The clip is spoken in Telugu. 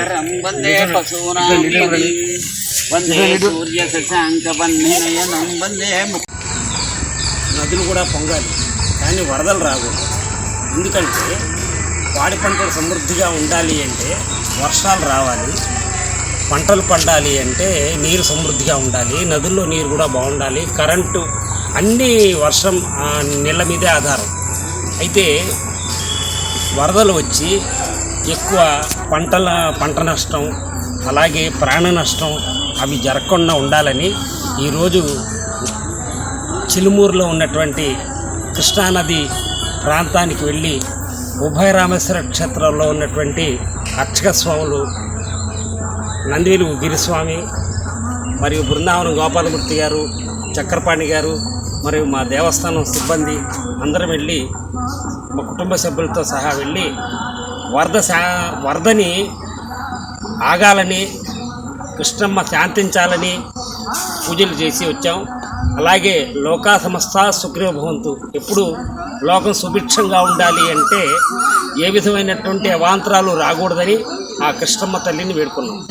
వందే పశూనాం పతిం. వందే సూర్య శశాంక వన్నినయనం వందే ము- నదులు కూడా పొంగాలి. కానీ వరదలు రాకూడదు ఎందుకంటే పాడి పంటలు సమృద్ధిగా ఉండాలి అంటే వర్షాలు రావాలి. పంటలు పండాలి అంటే నీరు సమృద్ధిగా ఉండాలి. నదుల్లో నీరు కూడా బాగుండాలి. కరెంటు అన్నీ వర్షం నీళ్ళ మీదే ఆధారం. అయితే వరదలు వచ్చి ఎక్కువ పంటల పంట నష్టం అలాగే ప్రాణ నష్టం అవి జరగకుండా ఉండాలని ఈరోజు చిలుమూరులో ఉన్నటువంటి కృష్ణానది ప్రాంతానికి వెళ్ళి ఉభయ రామేశ్వర క్షేత్రంలో ఉన్నటువంటి అర్చక స్వాములు నందివేలు గిరిస్వామి మరియు బృందావనం గోపాలమూర్తి గారు చక్రపాణి గారు మరియు మా దేవస్థానం సిబ్బంది అందరం వెళ్ళి మా కుటుంబ సభ్యులతో సహా వెళ్ళి వరద శా వరదని ఆగాలని కృష్ణమ్మ శాంతించాలని పూజలు చేసి వచ్చాం. అలాగే లోకా సమస్త సుగ్రీవ భవంతు. ఎప్పుడు లోకం సుభిక్షంగా ఉండాలి అంటే ఏ విధమైనటువంటి అవాంతరాలు రాకూడదని ఆ కృష్ణమ్మ తల్లిని వేడుకున్నాం.